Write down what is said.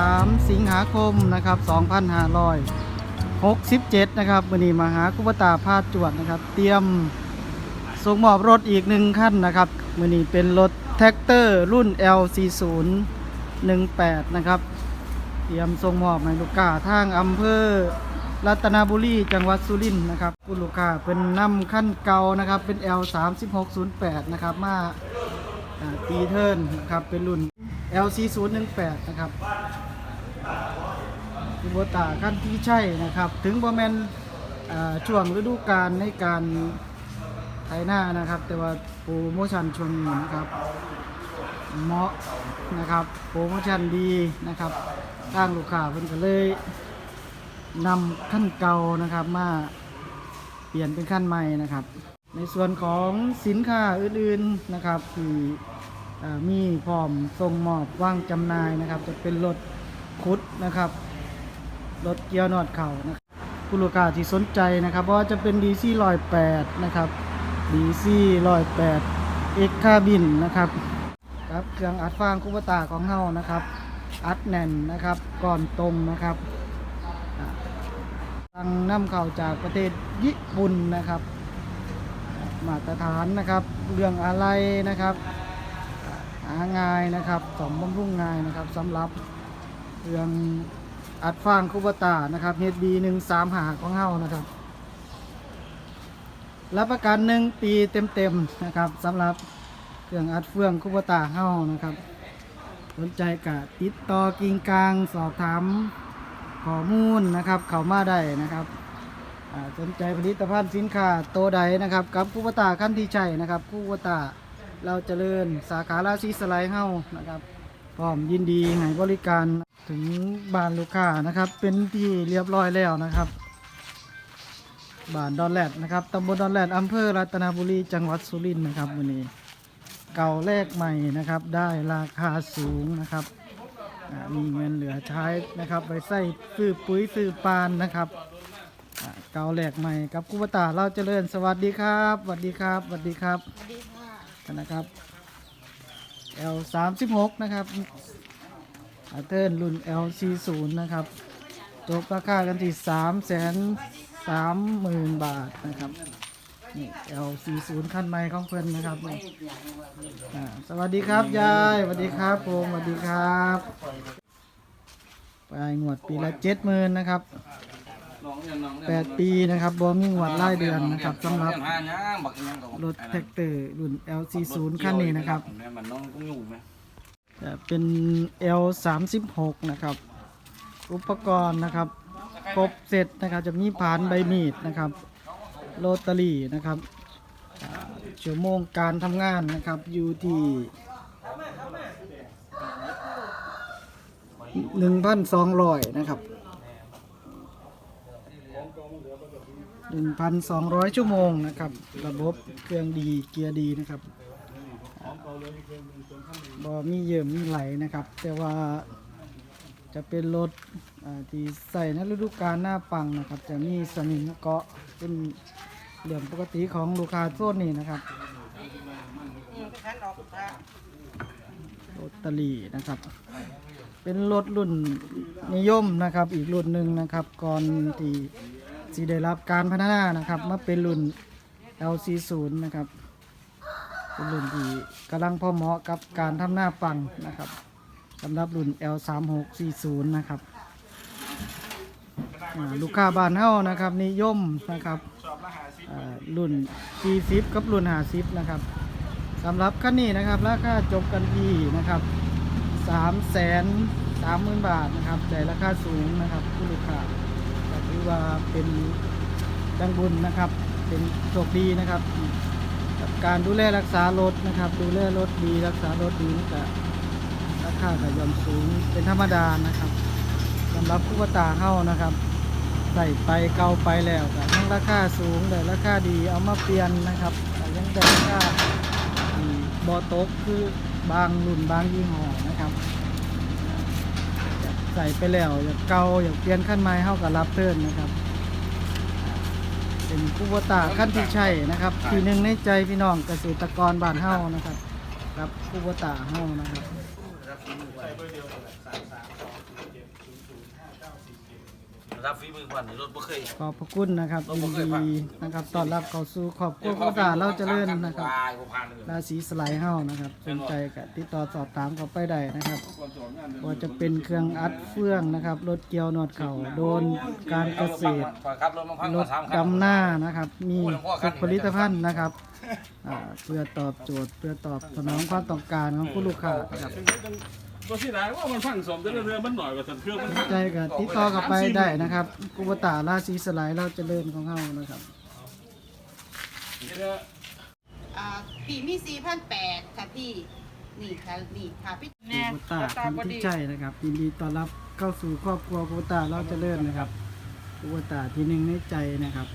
3 สิงหาคมนะครับ2567 นะครับวันนี้มาหาคุปตาพาดจวดนะครับ เตรียมส่งมอบรถอีกหนึ่งคันนะครับวันนี้เป็นรถแท็กเตอร์รุ่น L40 18 นะครับ เตรียมส่งมอบให้ลูกค้าทางอำเภอรัตนบุรีจังหวัดสุรินทร์นะครับคุณลูกค้าเป็นนำขั้นเก่านะครับ เป็น L3608 นะครับมาอ่าตีเทิร์นนะครับเป็นรุ่น LC018 นะครับ คุโบตาขั้นที่ใช่นะครับ ถึงบอแมนช่วงฤดูกาลในการไถหน้านะครับ แต่ว่าโปรโมชั่นช่วงนี้นะครับเหมาะนะครับโปรโมชั่นดีนะครับทางลูกค้าเพิ่นก็เลยนำขั้นเก่านะครับมาเปลี่ยนเป็นขั้นใหม่นะครับ ในส่วนของสินค้าอื่นๆนะครับที่อ่ามีพร้อมส่งมอบว่างจำหน่ายนะครับ จะเป็นรถ คุดนะครับรถเกียร์นอดเข่านะครับผู้ลูกค้าที่สนใจนะครับเพราะว่าจะเป็น DC 108นะครับ DC 108 X คาบินนะครับครับเครื่องอัดฟางคุปตาของเฮานะครับ อัดแน่นนะครับก่อนตรงนะครับอ่าสั่งนำเข้าจากประเทศญี่ปุ่นนะครับ มาตรฐานนะครับเรื่องอะไรนะครับ หาง่ายนะครับสมบำรุงง่ายนะครับสำหรับ เรื่องอัดฟางคุปตานะครับ HB 1 3หาของเฮานะครับ รับประกันหนึ่งปีเต็มๆนะครับสำหรับเครื่องอัดเฟืองคุปตาเฮานะครับ สนใจกะติดต่อกิ่งกลางสอบถามข้อมูลนะครับ เข้ามาได้นะครับสนใจผลิตภัณฑ์สินค้าโตใดนะครับ กับคุปตาขั้นที่ใช่นะครับคุปตาเราเจริญสาขาราศีสไลเฮานะครับพร้อมยินดีให้บริการ ถึงบ้านลูกค้านะครับ เป็นที่เรียบร้อยแล้วนะครับ บ้านดอนแรดนะครับตำบลดอนแรดอำเภอรัตนบุรีจังหวัดสุรินทร์นะครับวันนี้ เก่าแรกใหม่นะครับ ได้ราคาสูงนะครับอ่ามีเงินเหลือใช้นะครับไปใส่ซื้อปุ๋ยซื้อปานนะครับอ่าเก่าแรกใหม่กับกุปตาเราเจริญสวัสดีครับสวัสดีครับสวัสดีครับนะครับ L 3 6 นะครับ อาเทิร์นรุ่น L 4 0นะครับ จบราคากันที่3 3 0 0 0 0 บาทนะครับนี่ L 4 0ขั้นใหม่ของเพื่อนนะครับอ่าสวัสดีครับยายสวัสดีครับผมสวัสดีครับไปงวดปีละเจ็ดหมื่นนะครับแปดปีนะครับบอมีงวดรายเดือนนะครับสำหรับรถแท็กเตอร์รุ่น LC0 คันนี้นะครับ จะเป็น L36 นะครับ อุปกรณ์นะครับครบเสร็จนะครับจะมีผานใบมีดนะครับโรตารี่นะครับชั่วโมงการทำงานนะครับอยู่ที่หนึ่งพันสองร้อยนะครับหนึ่งพันสองร้อยชั่วโมงนะครับ ระบบเครื่องดีเกียร์ดีนะครับ บอมีเยิ่มมีไหลนะครับ แต่ว่าจะเป็นรถอ่าที่ใส่ในฤดูกาลหน้าปังนะครับ จะมีสนิมเกาะเป็นเรื่องปกติของลูกค้าโซนนี้นะครับรถตลีนะครับ เป็นรถรุ่นนิยมนะครับ อีกรุ่นหนึ่งนะครับ ก่อนที่สีได้รับการพัฒนานะครับมาเป็นรุ่น LC0 นะครับ เป็นรุ่นที่กำลังพอเหมาะกับการทำหน้าปังนะครับสำหรับรุ่น L3640 นะครับลูกค้าบ้านเฮานะครับนิยมนะครับรุ่น 40 กับรุ่น 50 นะครับสำหรับคันนี้นะครับราคาจบกันที่นะครับ3แสน3หมื่นบาทนะครับแต่ราคาสูงนะครับผู้ลูกค้าก็ถือว่าเป็นจังบุญนะครับ เป็นโชคดีนะครับ การดูแลรักษารถนะครับ ดูแลรถดีรักษารถดีนี่ก็ราคาก็ย่อมสูงเป็นธรรมดานะครับสำหรับผู้ตาเฮานะครับใส่ไปเก่าไปแล้วก็ทั้งราคาสูงแต่ราคาดีเอามาเปลี่ยนนะครับแต่ยังได้ราคาบอตกคือบางรุ่นบางยี่ห้อนะครับใส่ไปแล้วอยากเก่าอยากเปลี่ยนขั้นใหม่เฮาก็รับเพิ่นนะครับ เป็นผู้วตาขั้นที่ใช่นะครับ ทีหนึ่งในใจพี่น้องเกษตรกรบ้านเฮานะครับ ครับผู้วตาเฮานะครับ รับฝีมือพันรถบ่เคย ขอบพระคุณนะครับยินดีนะครับต้อนรับเข้าสู่ครอบครัวผู้ตาเราเจริญนะครับวายบ่ผ่านเลยราศีสไลด์เฮานะครับสนใจก็ติดต่อสอบถามเข้าไปได้นะครับว่าจะเป็นเครื่องอัดเฟืองนะครับรถเกี่ยวหนวดเข่าโดนการเกษตรครับรถมาพังรมาถสามคันดำหน้านะครับ มีทุกผลิตภัณฑ์นะครับอ่าเพื่อตอบโจทย์เพื่อตอบสนองความต้องการของผู้ลูกค้านะครับ ตัวที่ไหนว่ามันฟังสมแต่ละเรือมันหน่อยกว่าสันเครื่องมันสนใจก็ติดต่อกลับไปได้นะครับกุบตาราศีสไลด์เราเจริญของเฮานะครับอ่าพี่มีสี่พันแปดค่ะพี่ นี่ค่ะนี่ค่ะพี่กุบตาคนที่ใช่นะครับยินดีต้อนรับเข้าสู่ครอบครัวกุบตาเราเจริญนะครับกุบตาที่หนึ่งในใจนะครับ